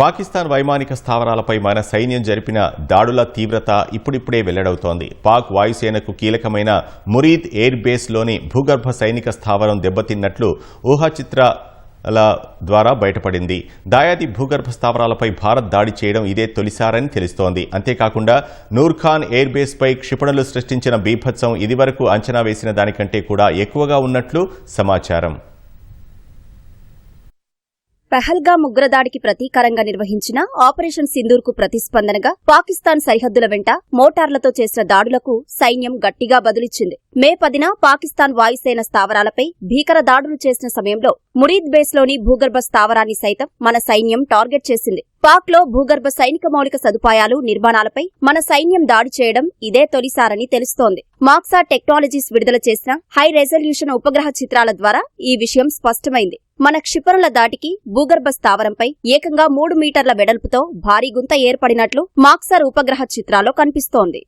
పాకిస్తాన్ వైమానిక స్థావరాలపై మన సైన్యం జరిపిన దాడుల తీవ్రత ఇప్పుడిప్పుడే వెల్లడవుతోంది. పాక్ వాయుసేనకు కీలకమైన మురీద్ ఎయిర్ బేస్లోని భూగర్భ సైనిక స్థావరం దెబ్బతిన్నట్లు ఊహాచిత్ర ద్వారా బయటపడింది. దాయాది భూగర్భ స్థావరాలపై భారత్ దాడి చేయడం ఇదే తొలిసారని తెలుస్తోంది. అంతేకాకుండా నూర్ఖాన్ ఎయిర్ బేస్పై క్షిపణులు సృష్టించిన బీభత్సం ఇదివరకు అంచనా వేసిన దానికంటే కూడా ఎక్కువగా ఉన్నట్లు సమాచారం. పెహల్గా ఉగ్రదాడికి ప్రతీకారంగా నిర్వహించిన ఆపరేషన్ సింధూర్కు ప్రతిస్పందనగా పాకిస్తాన్ సరిహద్దుల వెంట మోటార్లతో చేసిన దాడులకు సైన్యం గట్టిగా బదులిచ్చింది. మే పదిన పాకిస్తాన్ వాయుసేన స్థావరాలపై భీకర దాడులు చేసిన సమయంలో మురీద్ బేస్లోని భూగర్భ స్థావరాన్ని సైతం మన సైన్యం టార్గెట్ చేసింది. పాక్లో భూగర్భ సైనిక మౌలిక సదుపాయాలు నిర్మాణాలపై మన సైన్యం దాడి చేయడం ఇదే తొలిసారని తెలుస్తోంది. మాక్సా టెక్నాలజీస్ విడుదల చేసిన హై రెజల్యూషన్ ఉపగ్రహ చిత్రాల ద్వారా ఈ విషయం స్పష్టమైంది. మన క్షిపణుల దాటికి భూగర్భ స్థావరంపై ఏకంగా మూడు మీటర్ల వెడల్పుతో భారీ గుంత ఏర్పడినట్లు మాక్సర్ ఉపగ్రహ చిత్రాల్లో కనిపిస్తోంది.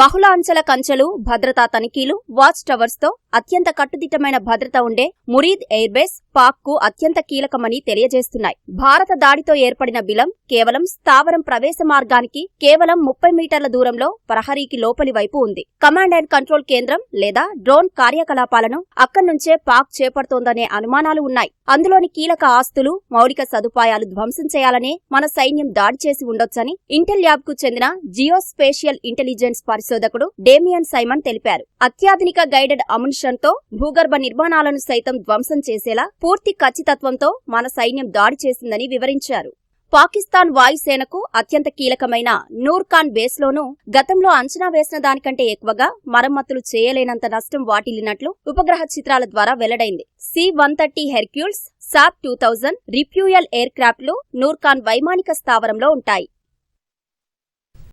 బహుళ అంచెల కంచెలు భద్రతా తనిఖీలు వాచ్ టవర్స్తో అత్యంత కట్టుదిట్టమైన భద్రత ఉండే మురీద్ ఎయిర్బేస్ పాక్కు అత్యంత కీలకమని తెలియజేస్తున్నాయి. భారత దాడితో ఏర్పడిన బిలం కేవలం స్థావరం ప్రవేశ మార్గానికి కేవలం ముప్పై మీటర్ల దూరంలో ప్రహరీకి లోపలి వైపు ఉంది. కమాండ్ అండ్ కంట్రోల్ కేంద్రం లేదా డ్రోన్ కార్యకలాపాలను అక్కడి నుంచే పాక్ చేపడుతోందనే అనుమానాలు ఉన్నాయి. అందులోని కీలక ఆస్తులు మౌలిక సదుపాయాలు ధ్వంసం చేయాలనే మన సైన్యం దాడి చేసి ఉండొచ్చని ఇంటెల్ ల్యాబ్కు చెందిన జియోస్పేషియల్ ఇంటెలిజెన్స్ పరిశోధకుడు డేమియన్ సైమన్ తెలిపారు. అత్యాధునిక గైడెడ్ అమున్ తో భూగర్భ నిర్మాణాలను సైతం ధ్వంసం చేసేలా పూర్తి ఖచ్చితత్వంతో మన సైన్యం దాడి చేసిందని వివరించారు. పాకిస్తాన్ వాయుసేనకు అత్యంత కీలకమైన నూర్ఖాన్ బేస్లోనూ గతంలో అంచనా వేసిన దానికంటే ఎక్కువగా మరమ్మతులు చేయలేనంత నష్టం వాటిల్లినట్లు ఉపగ్రహ చిత్రాల ద్వారా వెల్లడైంది. C one thirty Hercules Saab two thousand refuel air క్రాఫ్ట్లు నూర్ఖాన్ వైమానిక స్థావరంలో ఉంటాయి.